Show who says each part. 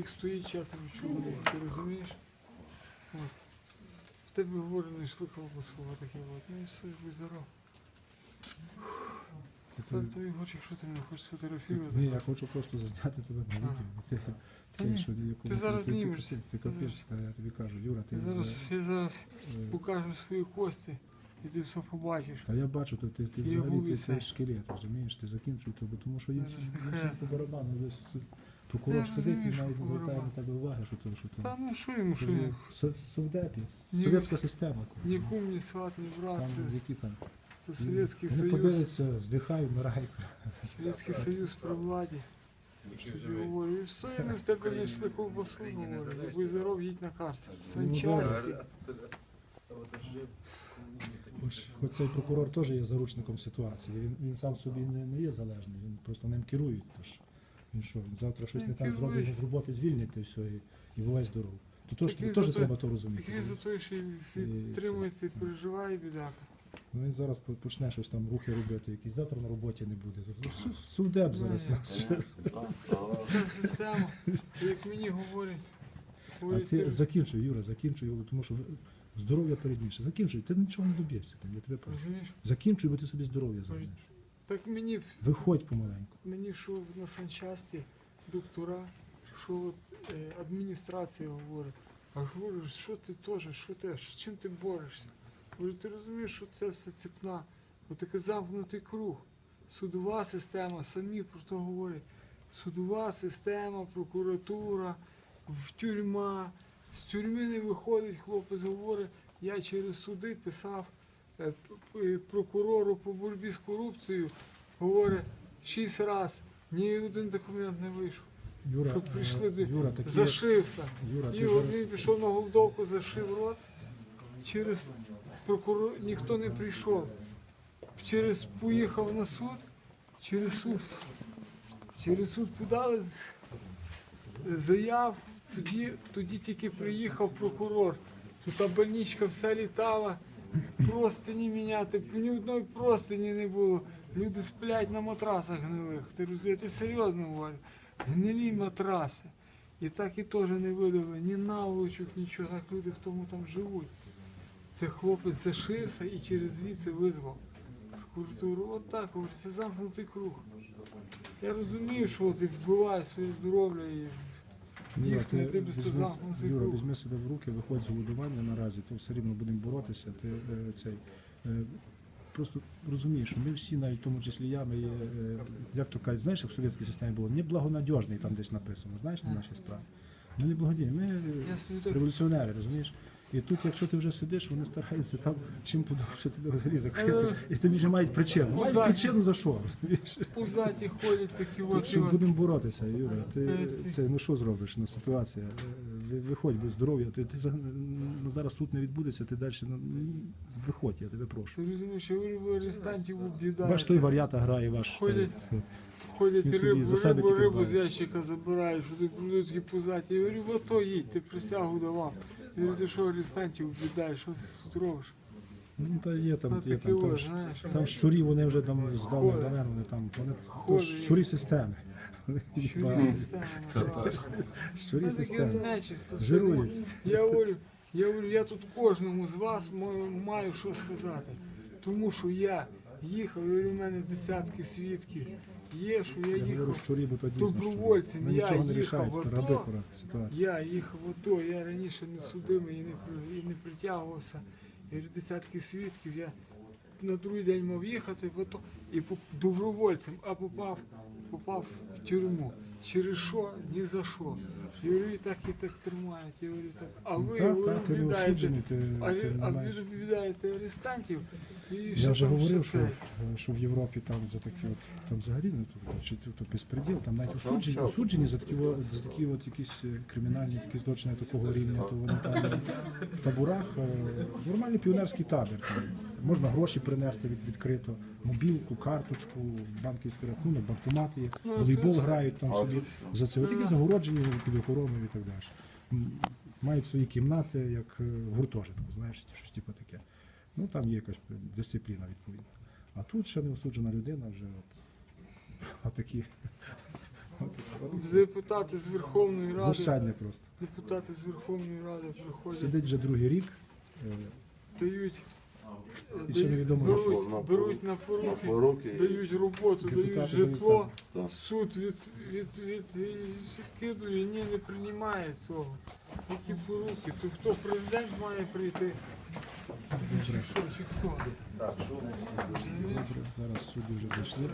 Speaker 1: їх стоїть четверо чоловік, ти розумієш? От. В тебе говорю, не йшли колбасова таке от. Ну і все, будь здоров.
Speaker 2: Ти-
Speaker 1: Та
Speaker 2: ти-
Speaker 1: то Ігор, якщо ти мене хочеш сфотографувати.
Speaker 2: Ні, я хочу просто зняти тебе на відео. Ти,
Speaker 1: Та
Speaker 2: це,
Speaker 1: ні,
Speaker 2: що, якому-
Speaker 1: ти зараз
Speaker 2: ти,
Speaker 1: знімешся.
Speaker 2: Ти, ти,
Speaker 1: Ти
Speaker 2: капець, я тобі кажу, Юра, ти...
Speaker 1: Я зараз, я зараз
Speaker 2: е,
Speaker 1: покажу свої кості, і ти все побачиш.
Speaker 2: Та я бачу, то ти, ти
Speaker 1: Я
Speaker 2: взагалі ти
Speaker 1: все.
Speaker 2: цей шкелет, розумієш, ти закінчуй тобі, тому що їм
Speaker 1: Зараз
Speaker 2: всім-
Speaker 1: нехай.
Speaker 2: всім по барабану, десь тут прокурор
Speaker 1: Я
Speaker 2: сидить
Speaker 1: розумію,
Speaker 2: і
Speaker 1: що
Speaker 2: навіть не звертає на тебе уваги, що то, що то.
Speaker 1: Та ну що йому, що
Speaker 2: со- Совдепі,
Speaker 1: Ні.
Speaker 2: совєтська система.
Speaker 1: Ні кум, ні сват, ні брат.
Speaker 2: Там,
Speaker 1: Це,
Speaker 2: які там.
Speaker 1: це Совєтський
Speaker 2: Вони
Speaker 1: Союз.
Speaker 2: подивляться, здихай, вмирай.
Speaker 1: Совєтський Союз при владі. Що говорю, і все, і ми в тебе не йшли ковбасу, говорю. І будь здоров, їдь на карцер. Санчасті.
Speaker 2: Хоч, хоч цей прокурор теж є заручником ситуації. Він, він сам собі не, не є залежний, він просто ним керує. Тож він що, завтра щось не так зробить, з роботи звільнять і все, і, і бувай здоров. То теж,
Speaker 1: він то-
Speaker 2: треба то розуміти.
Speaker 1: Так він за те, що відтримується і переживає бідака.
Speaker 2: Ну він зараз почне щось там рухи робити, якісь завтра на роботі не буде. То Судеб зараз
Speaker 1: Ну,
Speaker 2: нас.
Speaker 1: Вся система, як мені говорять,
Speaker 2: А ти закінчуй, Юра, закінчуй, тому що здоров'я передніше. Закінчуй, ти нічого не доб'єшся. Я тебе прошу. Закінчуй, бо ти собі здоров'я забереш.
Speaker 1: Так мені
Speaker 2: Виходь помаленьку.
Speaker 1: Мені що на санчасті доктора, що от, е, адміністрація говорить, а говорю, що ти теж, що ти, з чим ти борешся? Говорю, ти розумієш, що це все цепна, отакий замкнутий круг. Судова система, самі про то говорять. Судова система, прокуратура, в тюрма. З тюрми не виходить, хлопець говорить, я через суди писав прокурору по боротьбі з корупцією, говорить, шість раз, ні один документ не вийшов.
Speaker 2: Юра,
Speaker 1: Щоб прийшли
Speaker 2: е,
Speaker 1: до-
Speaker 2: Юра, такі,
Speaker 1: Зашився.
Speaker 2: Юра,
Speaker 1: І
Speaker 2: зараз...
Speaker 1: він пішов на голдовку, зашив рот. Через прокурор ніхто не прийшов. Через поїхав на суд, через суд. Через суд подали заяв, тоді, тоді тільки приїхав прокурор. Тут та больничка вся літала, простині міняти, ні одної простині не було. Люди сплять на матрасах гнилих. Ти розумієш, я серйозно говорю. Гнилі матраси. І так і теж не видали ні наволочок, нічого. Так люди в тому там живуть. Це хлопець зашився і через звідси визвав прокуратуру. От так, це замкнутий круг. Я розумію, що ти вбиваєш своє здоров'я і
Speaker 2: Юра,
Speaker 1: дійсно
Speaker 2: ти
Speaker 1: ти
Speaker 2: візьми- Юра, візьми себе в руки, виходь з голодування наразі, то все рівно будемо боротися. Ти е, цей е, просто розумієш, що ми всі, навіть в тому числі я, ми є, е, як то кажуть, знаєш, як в совєтській системі було, неблагонадіжний там десь написано, знаєш, на нашій справі. Ми не благодійні, ми е, революціонери, розумієш? І тут, якщо ти вже сидиш, вони стараються там чим подовше тебе взагалі закрити. І тобі вже мають причину. Мають причину за що? розумієш?
Speaker 1: пузаті ходять такі
Speaker 2: Так
Speaker 1: от
Speaker 2: що будемо боротися, Юра. Ти
Speaker 1: Е,
Speaker 2: це ну що зробиш? Ну ситуація. Ви- Виходь без здоров'я. Ти, ти за- ну, зараз суд не відбудеться, ти далі ну, виходь, я тебе прошу.
Speaker 1: Ти розумієш, я говорю, арестантів.
Speaker 2: Ваш той варіата грає, ваш
Speaker 1: Ходять.
Speaker 2: той.
Speaker 1: Ходять
Speaker 2: Він собі
Speaker 1: рибу,
Speaker 2: за себе
Speaker 1: рибу,
Speaker 2: тільки
Speaker 1: рибу з
Speaker 2: дбає.
Speaker 1: ящика забирають, що ти будуть такі пузаті. Я говорю, в АТО їдь, ти присягу давав. Я говорю, ти що арестантів об'їдаєш, що ти тут робиш?
Speaker 2: Ну та є там,
Speaker 1: Ну
Speaker 2: є
Speaker 1: такі
Speaker 2: там,
Speaker 1: знаєш.
Speaker 2: там щурі, вони вже там здавна давно, вони там вони то ж щурі системи.
Speaker 1: Щурі система.
Speaker 2: Щурі
Speaker 1: Це.
Speaker 2: Жирують.
Speaker 1: Я говорю, я говорю, я тут кожному з вас маю, що сказати. Тому що я їхав, говорю, у мене десятки свідків. Є, що я їхав. добровольцем. Я їхав в АТО. Я їхав в АТО, я раніше не судимий і не, і не притягувався. Я говорю, десятки свідків. Я на другий день мав їхати в АТО і добровольцем, а попав, попав в тюрму. Через що? Ні за що. Я говорю, і так і так тримають. Я говорю, так. А ви
Speaker 2: та,
Speaker 1: говорю,
Speaker 2: та, ти не
Speaker 1: віддаєте-
Speaker 2: осуджений, ти,
Speaker 1: а,
Speaker 2: ти
Speaker 1: а ви відповідаєте арестантів і
Speaker 2: Я вже говорив, що, що в Європі там за такі от там взагалі то, чи то, безпреділ, там навіть осуджені, осуджені за такі от, за такі от якісь е, кримінальні такі злочини такого рівня, то вони там в таборах е, нормальний піонерський табір. Там. Можна гроші принести від відкрито, мобілку, карточку, банківський рахунок, банкомат є,
Speaker 1: Ну,
Speaker 2: волейбол грають там собі за це. От Тільки загороджені під охороною і так далі. Мають свої кімнати, як е, гуртожитку, знаєш, щось типу таке. Ну там є якась дисципліна відповідна. А тут ще не осуджена людина вже от, отакі
Speaker 1: Депутати з Верховної Ради,
Speaker 2: Знущання просто.
Speaker 1: депутати з Верховної Ради приходять,
Speaker 2: Сидить вже другий рік. е,
Speaker 1: дають,
Speaker 2: І ще невідомо за
Speaker 1: беруть,
Speaker 3: що.
Speaker 1: беруть на поруки,
Speaker 3: Поруки.
Speaker 1: дають роботу, дають
Speaker 2: Депутати
Speaker 1: житло,
Speaker 3: дають,
Speaker 1: суд від, від, від, відкидує, ні, не приймає цього. Які поруки? То хто президент має прийти? Чи що, чи хто?
Speaker 2: Добре, зараз судді вже дійшли.